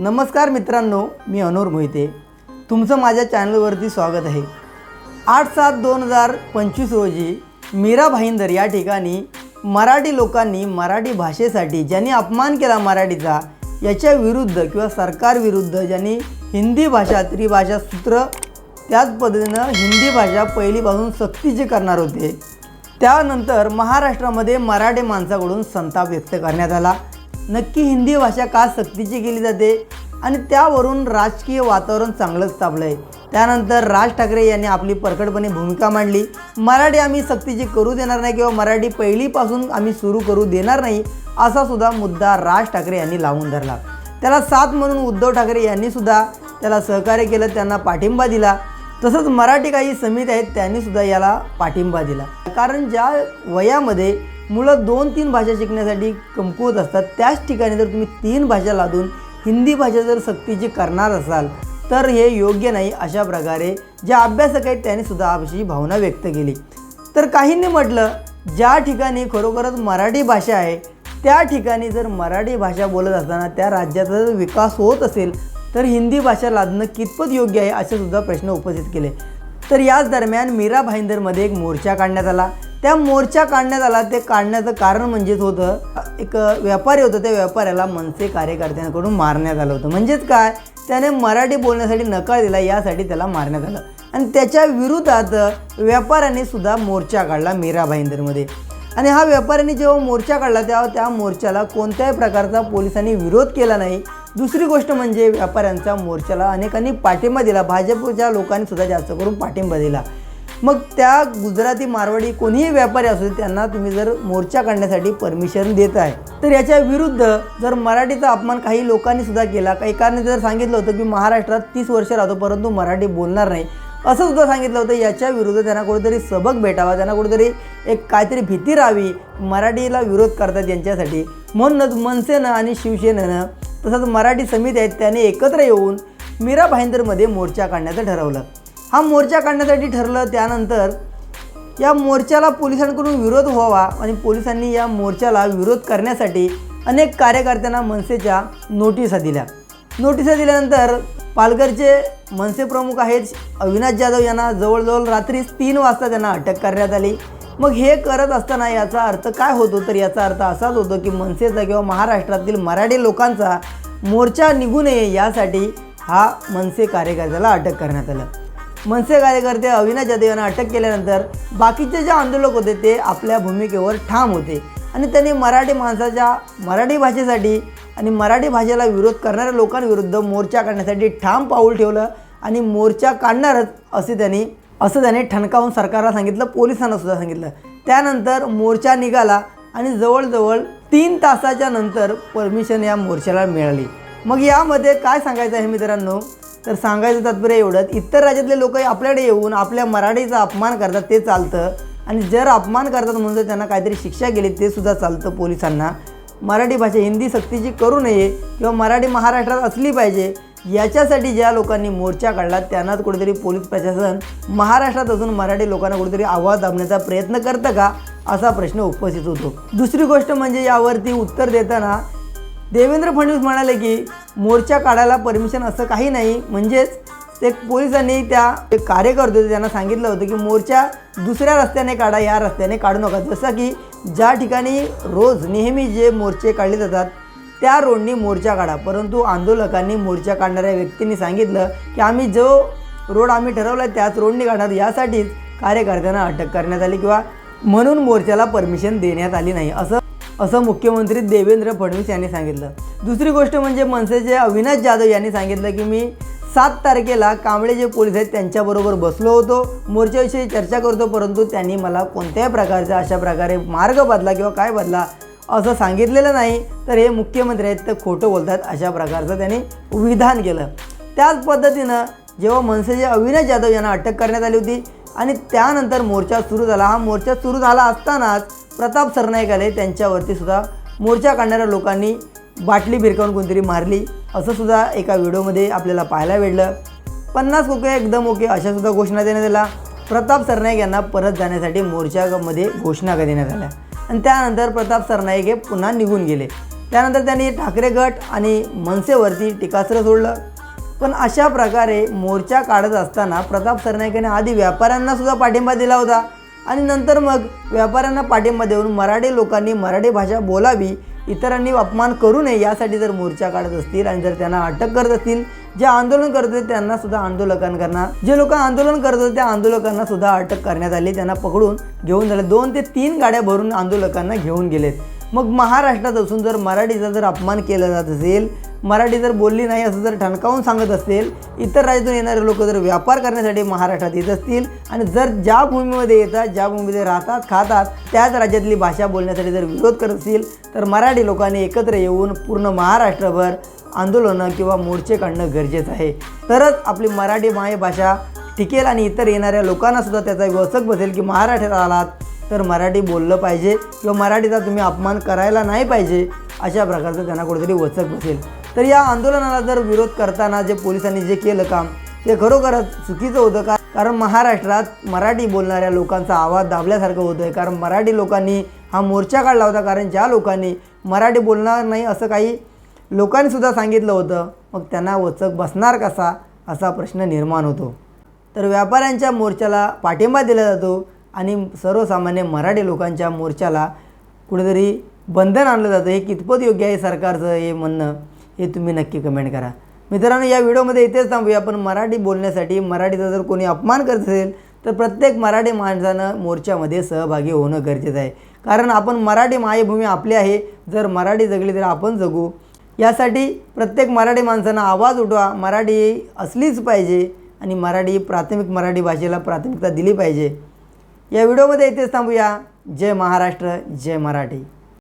नमस्कार मित्रांनो मी अनोर मोहिते. तुमचं माझ्या चॅनलवरती स्वागत आहे. आठ सात दोन हजार पंचवीस रोजी मीरा भाईंदर या ठिकाणी मराठी लोकांनी मराठी भाषेसाठी ज्यांनी अपमान केला मराठीचा याच्या विरुद्ध किंवा सरकारविरुद्ध ज्यांनी हिंदी भाषा त्रिभाषा सूत्र त्याच पद्धतीनं हिंदी भाषा पहिलीपासून सक्तीची करणार होते. त्यानंतर महाराष्ट्रामध्ये मराठी माणसाकडून संताप व्यक्त करण्यात आला. नक्की हिंदी भाषा का सक्तीची केली जाते? आणि त्यावरून राजकीय वातावरण चांगलंच तापलं आहे त्यानंतर राज ठाकरे यांनी आपली परखडपणे भूमिका मांडली. मराठी आम्ही सक्तीची करू देणार नाही किंवा मराठी पहिलीपासून आम्ही सुरू करू देणार नाही असा सुद्धा मुद्दा राज ठाकरे यांनी लावून धरला. त्याला साथ म्हणून उद्धव ठाकरे यांनी सुद्धा त्याला सहकार्य केलं त्यांना पाठिंबा दिला. तसंच मराठी काही समिती आहेत त्यांनी सुद्धा याला पाठिंबा दिला. कारण ज्या वयामध्ये मुलं दोन तीन भाषा शिकण्यासाठी कमकुवत असतात. त्याच ठिकाणी जर तुम्ही तीन भाषा लादून हिंदी भाषा जर सक्तीची करणार असाल तर हे योग्य नाही अशा प्रकारे ज्या अभ्यासक आहेत त्यांनी सुद्धा अशी भावना व्यक्त केली. तर काहींनी म्हटलं ज्या ठिकाणी खरोखरच मराठी भाषा आहे त्या ठिकाणी जर मराठी भाषा बोलत असताना त्या राज्याचा जर विकास होत असेल तर हिंदी भाषा लादणं कितपत योग्य आहे असे सुद्धा प्रश्न उपस्थित केले. तर याच दरम्यान मीरा भाईंदरमध्ये एक मोर्चा काढण्यात आला. त्या मोर्चा काढण्यात आला. ते काढण्याचं कारण म्हणजेच होतं एक व्यापारी होतं त्या व्यापाऱ्याला मनसे कार्यकर्त्यांकडून मारण्यात आलं होतं. म्हणजेच काय? त्याने मराठी बोलण्यासाठी नकार दिला यासाठी त्याला मारण्यात आलं. आणि त्याच्या विरोधात व्यापाऱ्याने सुद्धा मोर्चा काढला मीरा भाईंदरमध्ये आणि हा व्यापाऱ्यांनी जेव्हा मोर्चा काढला तेव्हा त्या मोर्चाला कोणत्याही प्रकारचा पोलिसांनी विरोध केला नाही. दुसरी गोष्ट म्हणजे व्यापाऱ्यांचा मोर्चाला अनेकांनी पाठिंबा दिला. भाजपच्या लोकांनी सुद्धा जास्त करून पाठिंबा दिला. मग त्या गुजराती मारवाडी कोणीही व्यापारी असू दे त्यांना तुम्ही जर मोर्चा काढण्यासाठी परमिशन देत आहे. तर याच्या विरुद्ध जर मराठीचा अपमान काही लोकांनी सुद्धा केला काही एकाने जर सांगितलं होतं की महाराष्ट्रात तीस वर्ष राहतो परंतु मराठी बोलणार नाही असं सुद्धा सांगितलं होतं याच्या विरुद्ध त्यांना कुठेतरी सबक भेटावा त्यांना कुठेतरी एक काहीतरी भीती राहावी मराठीला विरोध करतात यांच्यासाठी. म्हणूनच मनसेनं आणि शिवसेनेनं तसंच मराठी समिती आहेत त्याने एकत्र येऊन मीरा भाईंदरमध्ये मोर्चा काढण्याचं ठरवलं. हा मोर्चा काढण्यासाठी ठरलं त्यानंतर या मोर्चाला पोलिसांकडून विरोध व्हावा आणि पोलिसांनी या मोर्चाला विरोध करण्यासाठी अनेक कार्यकर्त्यांना मनसेच्या नोटिसा दिल्या. नोटिसा दिल्यानंतर पालघरचे मनसे प्रमुख आहेत अविनाश जाधव यांना जवळजवळ रात्री तीन वाजता त्यांना अटक करण्यात आली. मग हे करत असताना याचा अर्थ काय होतो? तर याचा अर्थ असाच होतो की मनसेचा किंवा महाराष्ट्रातील मराठी लोकांचा मोर्चा निघू नये यासाठी हा मनसे कार्यकर्त्याला अटक करण्यात आलं. मनसे कार्यकर्ते अविनाश जाधव यांना अटक केल्यानंतर बाकीचे जे आंदोलक होते ते आपल्या भूमिकेवर ठाम होते. आणि त्यांनी मराठी माणसाच्या मराठी भाषेसाठी आणि मराठी भाषेला विरोध करणाऱ्या लोकांविरुद्ध मोर्चा काढण्यासाठी ठाम पाऊल ठेवलं आणि मोर्चा काढणारच असे त्यांनी असं त्याने ठणकावून सरकारला सांगितलं पोलिसांना सुद्धा सांगितलं. त्यानंतर मोर्चा निघाला आणि जवळजवळ तीन तासाच्या नंतर परमिशन या मोर्चाला मिळाली. मग यामध्ये काय सांगायचं आहे मित्रांनो? तर सांगायचं तात्पर्य एवढंच इतर राज्यातले लोक आपल्याकडे येऊन आपल्या मराठीचा अपमान करतात ते चालतं. आणि जर अपमान करतात म्हणून जर त्यांना काहीतरी शिक्षा केली ते सुद्धा चालतं पोलिसांना. मराठी भाषा हिंदी सक्तीची करू नये किंवा मराठी महाराष्ट्रात असली पाहिजे याच्यासाठी ज्या लोकांनी मोर्चा काढला त्यांनाच कुठेतरी पोलीस प्रशासन महाराष्ट्रात असून मराठी लोकांना कुठेतरी आवाज दाबण्याचा प्रयत्न करतं का असा प्रश्न उपस्थित होतो. दुसरी गोष्ट म्हणजे यावरती उत्तर देताना देवेंद्र फडणवीस म्हणाले की मोर्चा काढायला परमिशन असं काही नाही. म्हणजेच ते पोलिसांनी त्या कार्यकर्ते होते त्यांना सांगितलं होतं की मोर्चा दुसऱ्या रस्त्याने काढा या रस्त्याने काढू नका. जसं की ज्या ठिकाणी रोज नेहमी जे मोर्चे काढले जातात त्या रोडनी मोर्चा काढा. परंतु आंदोलकांनी मोर्चा काढणाऱ्या व्यक्तींनी सांगितलं की आम्ही जो रोड आम्ही ठरवला आहे त्याच रोडने काढणार. यासाठीच कार्यकर्त्यांना अटक करण्यात आली किंवा म्हणून मोर्चाला परमिशन देण्यात आली नाही. असं असं मुख्यमंत्री देवेंद्र फडणवीस यांनी सांगितलं. दुसरी गोष्ट म्हणजे मनसेचे अविनाश जाधव यांनी सांगितलं की मी सात तारखेला कांबळे जे पोलीस आहेत त्यांच्याबरोबर बसलो होतो. मोर्चाविषयी चर्चा करतो परंतु त्यांनी मला कोणत्याही प्रकारचा अशा प्रकारे मार्ग बदला किंवा काय बदला असं सांगितलेलं नाही. तर हे मुख्यमंत्री आहेत ते खोटं बोलतात अशा प्रकारचं त्यांनी विधान केलं. त्याच पद्धतीनं जेव्हा मनसेचे अविनाश जाधव यांना अटक करण्यात आली होती आणि त्यानंतर मोर्चा सुरू झाला. हा मोर्चा सुरू झाला असतानाच प्रताप सरनाईक आले त्यांच्यावरती सुद्धा मोर्चा काढणाऱ्या लोकांनी बाटली भिरकावून कोणतरी मारली असं सुद्धा एका व्हिडिओमध्ये आपल्याला पाहायला भेटलं. पन्नास ओके एकदम ओके अशा सुद्धा घोषणा देण्यात आल्या. प्रताप सरनाईक यांना परत जाण्यासाठी मोर्चामध्ये घोषणा देण्यात आल्या. आणि त्यानंतर प्रताप सरनाईक हे पुन्हा निघून गेले. त्यानंतर त्यांनी ठाकरे गट आणि मनसेवरती टीकास्त्र सोडलं. पण अशा प्रकारे मोर्चा काढत असताना प्रताप सरनाईक यांनी आधी व्यापाऱ्यांनासुद्धा पाठिंबा दिला होता. आणि नंतर मग व्यापाऱ्यांना पाठिंबा देऊन मराठी लोकांनी मराठी भाषा बोलावी इतरांनी अपमान करू नये यासाठी जर मोर्चा काढत असतील आणि जर त्यांना अटक करत असतील जे आंदोलन करत होते त्यांना सुद्धा आंदोलकांना जे लोक आंदोलन करत होते त्या आंदोलकांना सुद्धा अटक करण्यात आली त्यांना पकडून घेऊन झाले. दोन ते तीन गाड्या भरून आंदोलकांना घेऊन गेलेत. मग महाराष्ट्रात असून जर मराठीचा जर अपमान केला जात असेल मराठी जर बोलली नाही असं जर ठणकावून सांगत असेल इतर राज्यातून येणारे लोक जर व्यापार करण्यासाठी महाराष्ट्रात येत असतील आणि जर ज्या भूमीमध्ये येतात ज्या भूमीमध्ये राहतात खातात त्याच राज्यातली भाषा बोलण्यासाठी जर विरोध करत असतील तर मराठी लोकांनी एकत्र येऊन पूर्ण महाराष्ट्रभर आंदोलनं किंवा मोर्चे काढणं गरजेचं आहे. तरच आपली मराठी मायभाषा टिकेल आणि इतर येणाऱ्या लोकांना सुद्धा त्याचा वचक बसेल की महाराष्ट्रात आलात तर मराठी बोललं पाहिजे किंवा मराठीचा तुम्ही अपमान करायला नाही पाहिजे अशा प्रकारचं त्यांना कुठेतरी वचक बसेल. तर या आंदोलनाला जर विरोध करताना जे पोलिसांनी जे केलं काम ते खरोखरच चुकीचं होतं का? कारण महाराष्ट्रात मराठी बोलणाऱ्या लोकांचा आवाज दाबल्यासारखं होतं आहे कारण मराठी लोकांनी हा मोर्चा काढला होता. कारण ज्या लोकांनी मराठी बोलणार नाही असं काही लोकांनीसुद्धा सांगितलं होतं मग त्यांना वचक बसणार कसा? असा प्रश्न निर्माण होतो. तर व्यापाऱ्यांच्या मोर्चाला पाठिंबा दिला जातो आणि सर्वसामान्य मराठी लोकांच्या मोर्चाला कुठेतरी बंधन आणलं जातं. हे कितपत योग्य आहे सरकारचं हे म्हणणं हे तुम्ही नक्की कमेंट करा. मित्रांनो या व्हिडिओमध्ये इथेच थांबूया. आपण मराठी बोलण्यासाठी मराठीचा जर कोणी अपमान करत असेल तर प्रत्येक मराठी माणसानं मोर्चामध्ये सहभागी होणं गरजेचं आहे. कारण आपण मराठी मायभूमी आपली आहे. जर मराठी जगली तर आपण जगू. यासाठी प्रत्येक मराठी माणसानं आवाज उठवा. मराठी असलीच पाहिजे आणि मराठी प्राथमिक मराठी भाषेला प्राथमिकता दिली पाहिजे. या व्हिडिओमध्ये इथेच थांबूया. जय महाराष्ट्र जय मराठी.